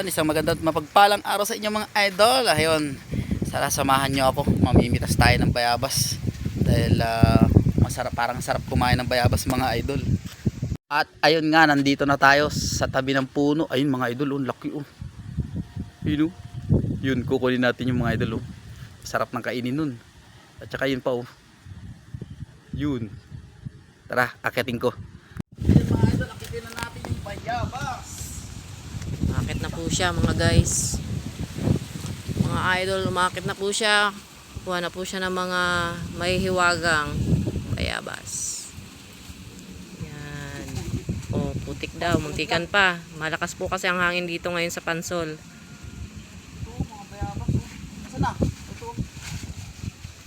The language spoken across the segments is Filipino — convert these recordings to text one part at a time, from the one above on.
Ayun, isang maganda mapagpalang araw sa inyong mga idol. Ayun, sana samahan nyo ako. Mamimitas tayo ng bayabas. Dahil ah, masarap, parang sarap kumain ng bayabas mga idol. At ayun nga, nandito na tayo sa tabi ng puno. Ayun mga idol, oh, laki oh. Yun oh. Yun, kukunin natin yung mga idol oh. Sarap ng kainin nun. At saka yun pa oh. Yun. Tara, akitin ko. Ayun mga idol, akitin na natin yung bayabas. Umakit na po siya mga guys. Mga idol, umakit na po siya. Kuha na po siya ng mga may hiwagang bayabas. Yan. O, putik daw. Muntikan pa. Malakas po kasi ang hangin dito ngayon sa Pansol. Ito, mga bayabas oh. Nasaan na? Ito.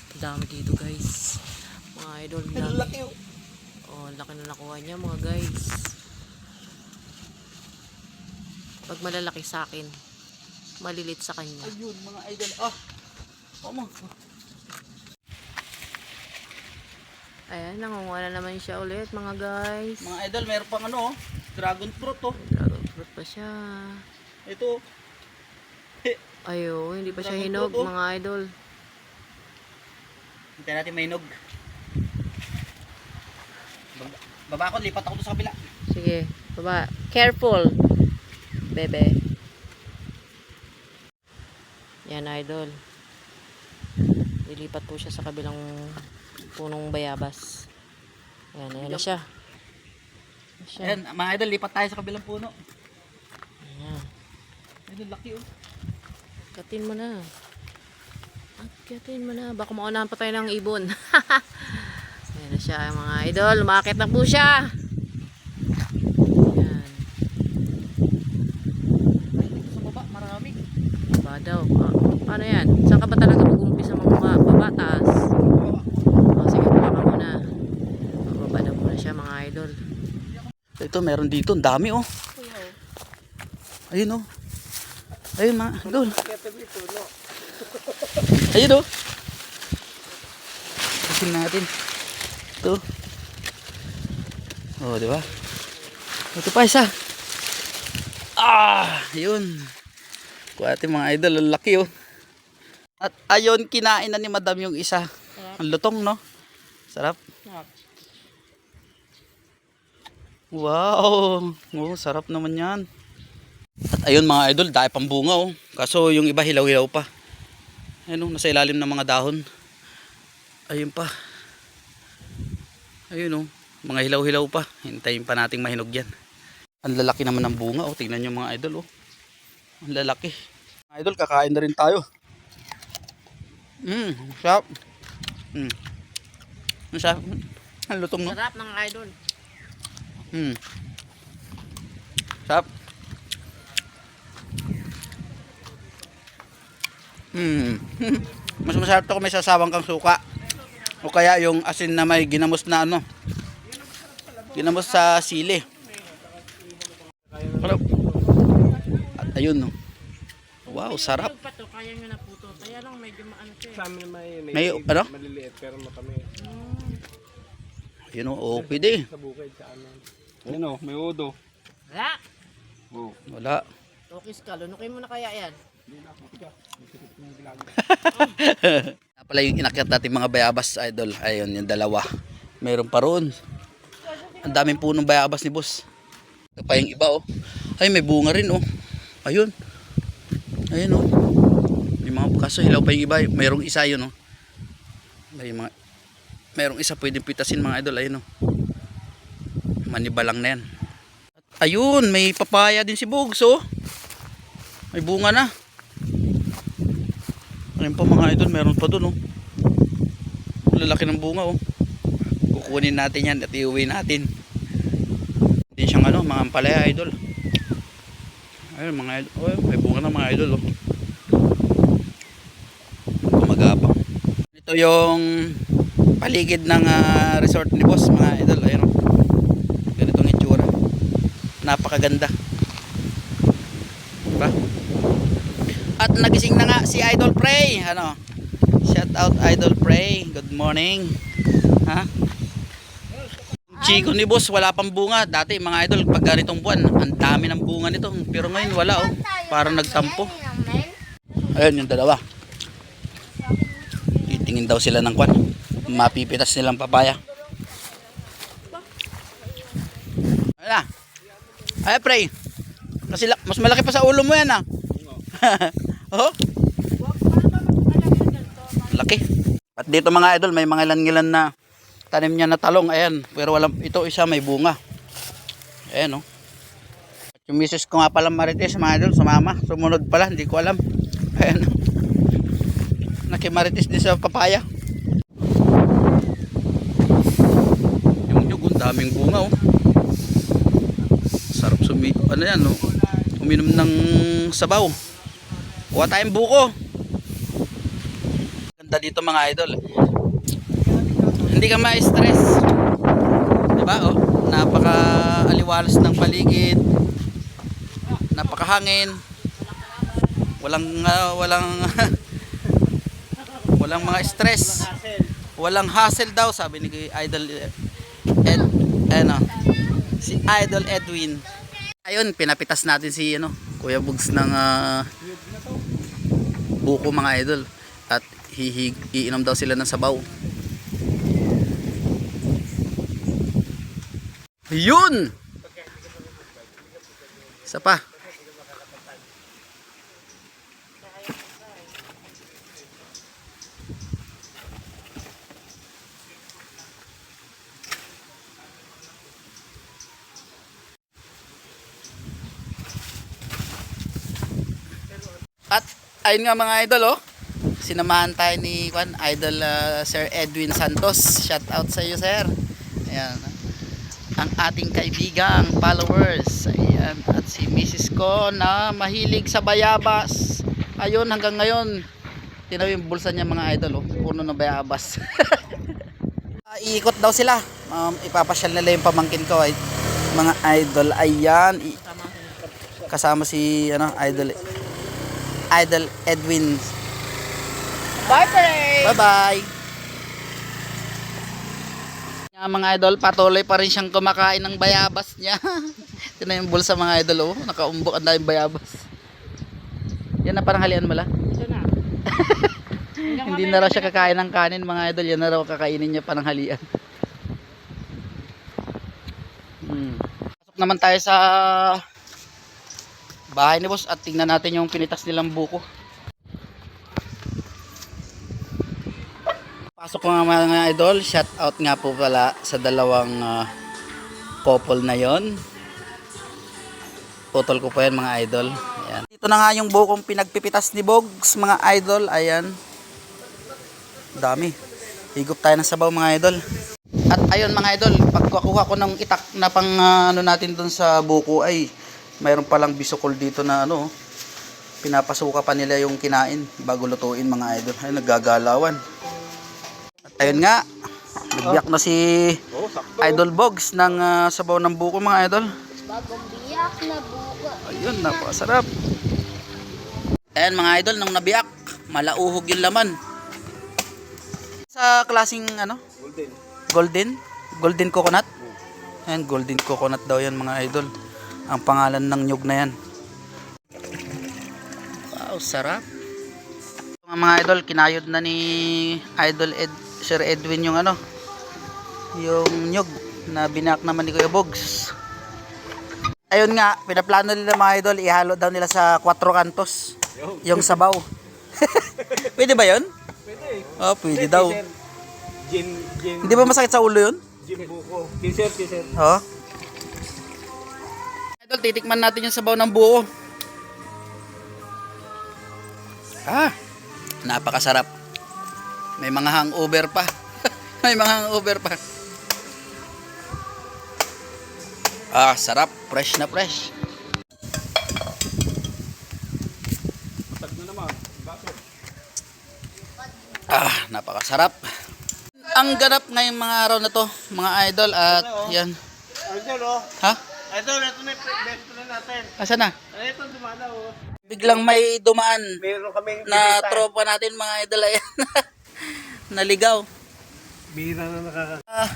Ang dami dito guys. Mga idol, dami. oh. Oh, laki na nakuha niya mga guys. Pag malalaki sa akin, malilit sa kanya. Ayun mga idol. Ah. Tama. Ayan, nangunguha na naman siya ulit mga guys. Mga idol, meron pang ano oh. Dragon fruit oh. Dragon fruit pa siya. Ito. Ayo, hindi pa siya Dragon hinog fruit, oh. mga idol. Hintayin natin mainog. Baba, baba ako, lipat ako sa kabila. Sige, baba. Careful, bebe. Yan idol. Lilipat po siya sa kabilang punong bayabas. Ayan, ayan na siya. Ayan siya. Ayan, mga idol, lipat tayo sa kabilang puno. Ayan. Idol, laki oh. Katin mo na. Katin mo na. Baka maunahan pa tayo ng ibon. Ayan na siya mga idol. Umakit na po siya. Ayan. Ay, dito sa baba, marami. Baba daw. Pa- paano yan? Saan ka ba talaga mag-umpisa mga mga baba? Taas. Baba. O sige, baba ka muna. Bababa na muna siya mga idol. Ito, meron dito. Ang dami oh. Ayun oh. Ayun mga idol. Ayun oh. Tingnan natin. Ito. Oh, di ba? Ito pa isa. Ah, yun. Kuwate mga idol, ang laki oh. At ayun, kinain na ni madam yung isa. Ang lutong, no? Sarap. Wow! Oh, sarap naman yan. At ayun mga idol, dahil pang bunga oh. Kaso yung iba hilaw-hilaw pa. Ayun oh, nasa ilalim ng mga dahon. Ayun pa. Ayun oh, mga hilaw-hilaw pa. Hintayin pa nating mahinog yan. Ang lalaki naman ng bunga oh. Tingnan nyo mga idol oh. Ang lalaki. Mga idol, kakain na rin tayo. Mmm, sarap. Mmm. Ang sarap. Ang lutong no? Sarap mga idol. Hmm. Sarap. Hmm. Mas masarap to kung may sasawang kang suka. O kaya yung asin na may ginamos na ano. Ginamos sa sili. Sarap. At ayun no. Wow, sarap. kaya nyo na po to. Kaya lang medyo maano siya. Sa amin may, may, May ano? maliliit pero matamis. Yun o, okay di. Sa bukid sa ano. Ayun oh, may udo. Wala. Oh. Wala. Tokis ka, lunukin mo na kaya yan. Kaya pala yung inakyat natin mga bayabas idol. Ayun yung dalawa. Meron pa roon. Ang daming punong bayabas ni boss. Ito pa yung iba oh. Ay may bunga rin oh. Ayun. Ayun oh. Yung mga kaso hilaw pa yung iba. Merong isa yun oh. May mga Merong isa pwedeng pitasin mga idol. Ayun oh. Maniba lang na yan. Ayun, may papaya din si Bugs oh. May bunga na. Ayun pa mga idol, meron pa dun oh. Lalaki ng bunga oh. Kukunin natin yan at iuwi natin. Hindi siyang ano, mga ampalaya idol. Ayun mga idol, oh, may bunga na mga idol oh. Kumagapang. Ito yung paligid ng ah, resort ni boss mga idol. Ayun oh. Napakaganda. Diba? At nagising na nga si Idol Prey. Ano? Shout out Idol Prey. Good morning. Ha? Chico ni boss, wala pang bunga. Dati mga idol, pag ganitong buwan, ang dami ng bunga nito. Pero ngayon wala oh. parang nagtampo. Ayun yung dalawa. Titingin daw sila ng kwan. Mapipitas nilang papaya. Na. Ay, pre. Kasi mas malaki pa sa ulo mo yan ah. oh. Laki. At dito mga idol, may mga ilan-ilan na tanim niya na talong. Ayan. Pero walang, ito isa may bunga. Ayan oh. At yung misis ko nga pala marites mga idol, sumama. Sumunod pala, hindi ko alam. Ayan oh. Nakimarites din sa papaya. Yung nyug, ang daming bunga oh. Sumi... Ano yan oh. Uminom ng sabaw. Kuha tayong buko. Ganda dito mga idol. Hindi ka ma-stress. Diba oh? Napaka aliwalas ng paligid. Napakahangin. Walang ah, walang walang mga stress. Walang hassle daw sabi ni Idol Ed ano si Idol Edwin. Ayun, pinapitas natin si ano, Kuya Bugs ng ah, buko mga idol at hihig iinom daw sila ng sabaw. Yun! Isa pa. Ayun nga mga idol oh. Sinamahan tayo ni Juan, Idol ah, Sir Edwin Santos. Shout out sa iyo sir. Ayan. Ang ating kaibigang followers. Ayan. At si Mrs. ko na mahilig sa bayabas. Ayun hanggang ngayon. Tinaw yung bulsa niya mga idol oh. Puno ng bayabas. Ah, iikot daw sila. Um, ipapasyal nila yung pamangkin ko ay mga idol. Ayan. Kasama si ano, idol Idol Edwin. Bye, pre! Bye-bye. Nga mga idol, patuloy pa rin siyang kumakain ng bayabas niya. Ito na yung bulsa mga idol, oh. Nakaumbok ang daming bayabas. Yan na parang halian mo la. Ito na. Hindi na raw siya kakain ng kanin mga idol. Yan na raw kakainin niya parang halian. Hmm. Pasok naman tayo sa bahay ni boss at tingnan natin yung pinitas nilang buko. Pasok nga mga idol, shout out nga po pala sa dalawang ah, couple na yon. Putol ko po yan mga idol. Ayan. Dito na nga yung bukong pinagpipitas ni Bogs mga idol. Ayan. Dami. Higop tayo ng sabaw mga idol. At ayun mga idol, pagkakuha ko ng itak na pang ah, ano natin dun sa buko ay mayroon palang bisukol dito na ano pinapasuka pa nila yung kinain bago lutuin mga idol. Ay naggagalawan. At ayun nga, nagbiyak na si Oh. Idol Bogs ng ah, sabaw ng buko mga idol. Bagong biyak na buko. Ayun, napakasarap. Ayan mga idol, nung nabiyak, malauhog yung laman. Sa klaseng ano? Golden. Golden? Golden coconut? Ayan, golden coconut daw yan mga idol. Ang pangalan ng nyug na yan. Wow, sarap. Mga mga idol, kinayod na ni Idol Ed, Sir Edwin yung ano, yung nyug na binak naman ni Kuya Bogs. Ayun nga, pinaplano nila mga idol, ihalo daw nila sa quattro cantos. Yung sabaw. pwede ba yun? Pwede. Oh, pwede daw. Gin, gin, Hindi ba masakit sa ulo yun? gin buko. Teaser, teaser. Oo. Titikman natin yung sabaw ng buo. Ah, napakasarap. May mga hangover pa. May mga hangover pa. Ah, sarap. Fresh na fresh. Matag na naman. Bakit? Ah, napakasarap. Ang ganap ngayong mga araw na to, mga idol at yan. Idol, oh. Ha? Idol, ito na yung best friend natin. Asa na? Ito, dumala, oh. Biglang may dumaan Meron kaming na bisita. tropa natin mga idol ayan. Naligaw. Bihira na nakaka... Ah,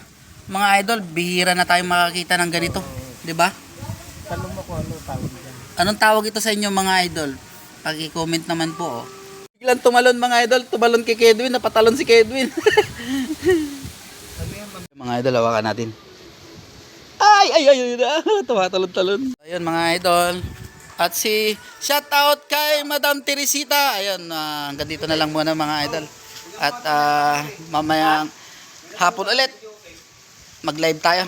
mga idol, bihira na tayo makakita ng ganito, 'di ba? Tanong mo kung ano tawag dyan. Anong tawag ito sa inyo mga idol? Paki-comment naman po. Oh. Biglang tumalon mga idol, tumalon kay Kedwin, napatalon si Kedwin. mga idol, hawakan natin. Ay, ay, ay, ay, ay tumatalon-talon. Ayun mga idol. At si shout out kay Madam Teresita. Ayun, ah, hanggang dito na lang muna mga idol. At ah, mamayang hapon ulit mag-live tayo.